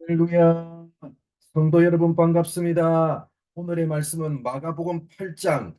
할렐루야. 성도 여러분 반갑습니다. 오늘의 말씀은 마가복음 8장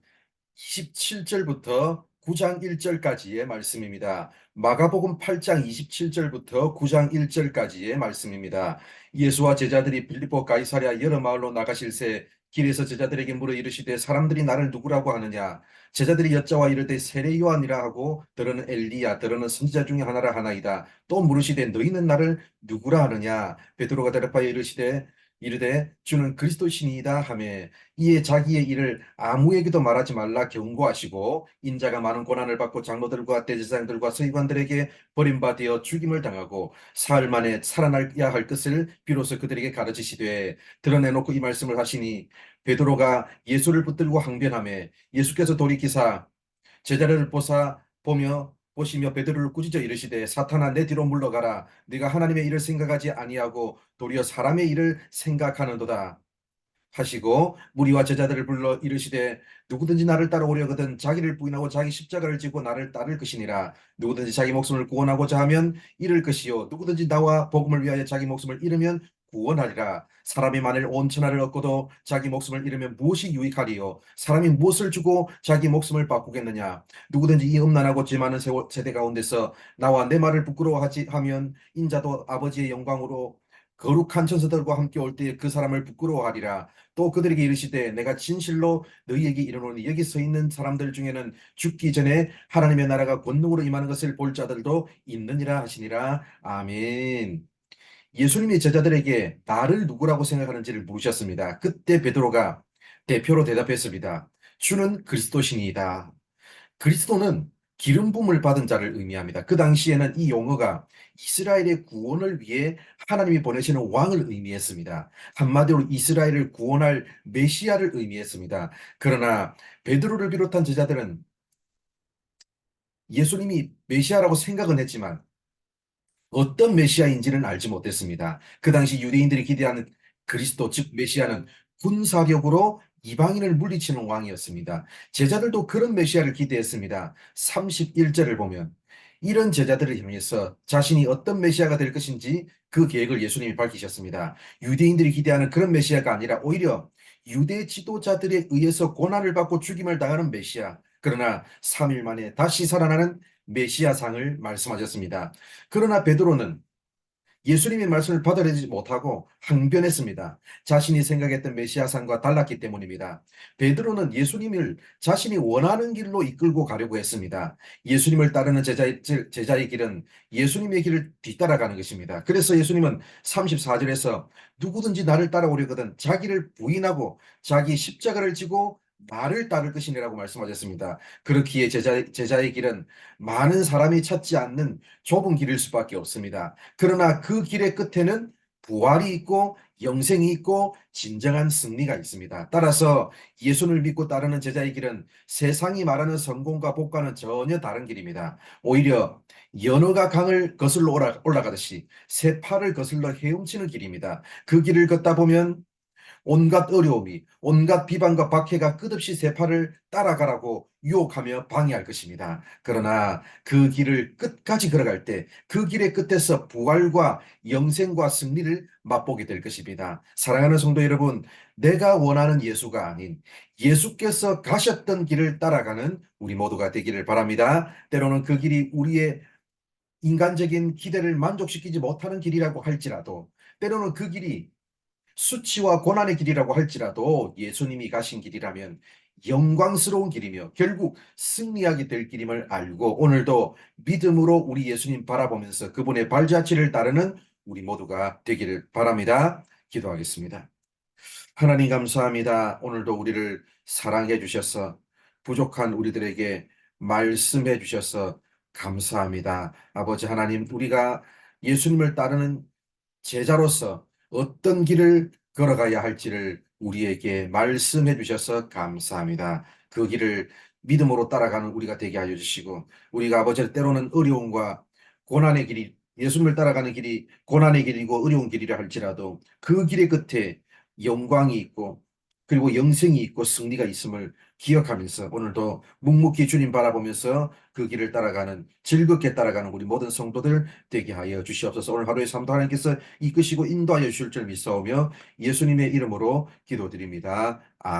27절부터 9장 1절까지의 말씀입니다. 마가복음 8장 27절부터 9장 1절까지의 말씀입니다. 예수와 제자들이 빌립보 가이사랴 여러 마을로 나가실새 길에서 제자들에게 물어 이르시되 사람들이 나를 누구라고 하느냐? 제자들이 여자와 이르되 세례 요한이라 하고 더러는 엘리야 더러는 선지자 중에 하나라 하나이다. 또 물으시되 너희는 나를 누구라 하느냐? 베드로가 대답하여 이르시되 이르되 주는 그리스도시니이다 하매 이에 자기의 일을 아무에게도 말하지 말라 경고하시고 인자가 많은 고난을 받고 장로들과 대제사장들과 서기관들에게 버림받아 죽임을 당하고 사흘 만에 살아나야 할 것을 비로소 그들에게 가르치시되 드러내놓고 이 말씀을 하시니 베드로가 예수를 붙들고 항변하며 예수께서 돌이키사 제자를 보사 보며 보시며 베드로를 꾸짖어 이르시되 사탄아 내 뒤로 물러가라. 네가 하나님의 일을 생각하지 아니하고 도리어 사람의 일을 생각하는도다. 하시고 무리와 제자들을 불러 이르시되 누구든지 나를 따라오려거든 자기를 부인하고 자기 십자가를 지고 나를 따를 것이니라. 누구든지 자기 목숨을 구원하고자 하면 잃을 것이요. 누구든지 나와 복음을 위하여 자기 목숨을 잃으면 구원하리라. 사람이 만일 온 천하를 얻고도 자기 목숨을 잃으면 무엇이 유익하리요? 사람이 무엇을 주고 자기 목숨을 바꾸겠느냐? 누구든지 이 음란하고 지많은 세월- 세대 가운데서 나와 내 말을 부끄러워하지 하면 인자도 아버지의 영광으로 거룩한 천사들과 함께 올때그 사람을 부끄러워하리라. 또 그들에게 이르시되 내가 진실로 너희에게 이르노니 여기 서 있는 사람들 중에는 죽기 전에 하나님의 나라가 권능으로 임하는 것을 볼 자들도 있느니라 하시니라. 아멘 예수님이 제자들에게 나를 누구라고 생각하는지를 물으셨습니다. 그때 베드로가 대표로 대답했습니다. 주는 그리스도신이다. 그리스도는 기름 부음을 받은 자를 의미합니다. 그 당시에는 이 용어가 이스라엘의 구원을 위해 하나님이 보내시는 왕을 의미했습니다. 한마디로 이스라엘을 구원할 메시아를 의미했습니다. 그러나 베드로를 비롯한 제자들은 예수님이 메시아라고 생각은 했지만 어떤 메시아인지는 알지 못했습니다. 그 당시 유대인들이 기대하는 그리스도 즉 메시아는 군사력으로 이방인을 물리치는 왕이었습니다. 제자들도 그런 메시아를 기대했습니다. 31절을 보면 이런 제자들을 향해서 자신이 어떤 메시아가 될 것인지 그 계획을 예수님이 밝히셨습니다. 유대인들이 기대하는 그런 메시아가 아니라 오히려 유대 지도자들에 의해서 고난을 받고 죽임을 당하는 메시아 그러나 3일 만에 다시 살아나는 메시아상을 말씀하셨습니다. 그러나 베드로는 예수님의 말씀을 받아들이지 못하고 항변했습니다. 자신이 생각했던 메시아상과 달랐기 때문입니다. 베드로는 예수님을 자신이 원하는 길로 이끌고 가려고 했습니다. 예수님을 따르는 제자의, 제자의 길은 예수님의 길을 뒤따라가는 것입니다. 그래서 예수님은 34절에서 누구든지 나를 따라오려거든 자기를 부인하고 자기 십자가를 지고 나를 따를 것이니라고 말씀하셨습니다. 그렇기에 제자, 제자의 길은 많은 사람이 찾지 않는 좁은 길일 수밖에 없습니다. 그러나 그 길의 끝에는 부활이 있고 영생이 있고 진정한 승리가 있습니다. 따라서 예수를 믿고 따르는 제자의 길은 세상이 말하는 성공과 복과는 전혀 다른 길입니다. 오히려 연어가 강을 거슬러 올라, 올라가듯이 새 파를 거슬러 헤엄치는 길입니다. 그 길을 걷다 보면 온갖 어려움이 온갖 비방과 박해가 끝없이 세파를 따라가라고 유혹하며 방해할 것입니다. 그러나 그 길을 끝까지 걸어갈 때 그 길의 끝에서 부활과 영생과 승리를 맛보게 될 것입니다. 사랑하는 성도 여러분, 내가 원하는 예수가 아닌 예수께서 가셨던 길을 따라가는 우리 모두가 되기를 바랍니다. 때로는 그 길이 우리의 인간적인 기대를 만족시키지 못하는 길이라고 할지라도 때로는 그 길이 수치와 고난의 길이라고 할지라도 예수님이 가신 길이라면 영광스러운 길이며 결국 승리하게 될 길임을 알고 오늘도 믿음으로 우리 예수님 바라보면서 그분의 발자취를 따르는 우리 모두가 되기를 바랍니다. 기도하겠습니다. 하나님 감사합니다. 오늘도 우리를 사랑해 주셔서 부족한 우리들에게 말씀해 주셔서 감사합니다. 아버지 하나님 우리가 예수님을 따르는 제자로서 어떤 길을 걸어가야 할지를 우리에게 말씀해 주셔서 감사합니다. 그 길을 믿음으로 따라가는 우리가 되게 하여 주시고 우리가 아버지 때로는 어려움과 고난의 길이 예수님을 따라가는 길이 고난의 길이고 어려운 길이라 할지라도 그 길의 끝에 영광이 있고 그리고 영생이 있고 승리가 있음을 기억하면서 오늘도 묵묵히 주님 바라보면서 그 길을 따라가는 즐겁게 따라가는 우리 모든 성도들 되게 하여 주시옵소서. 오늘 하루의 삶도 하나님께서 이끄시고 인도하여 주실 줄 믿사오며 예수님의 이름으로 기도드립니다. 아멘.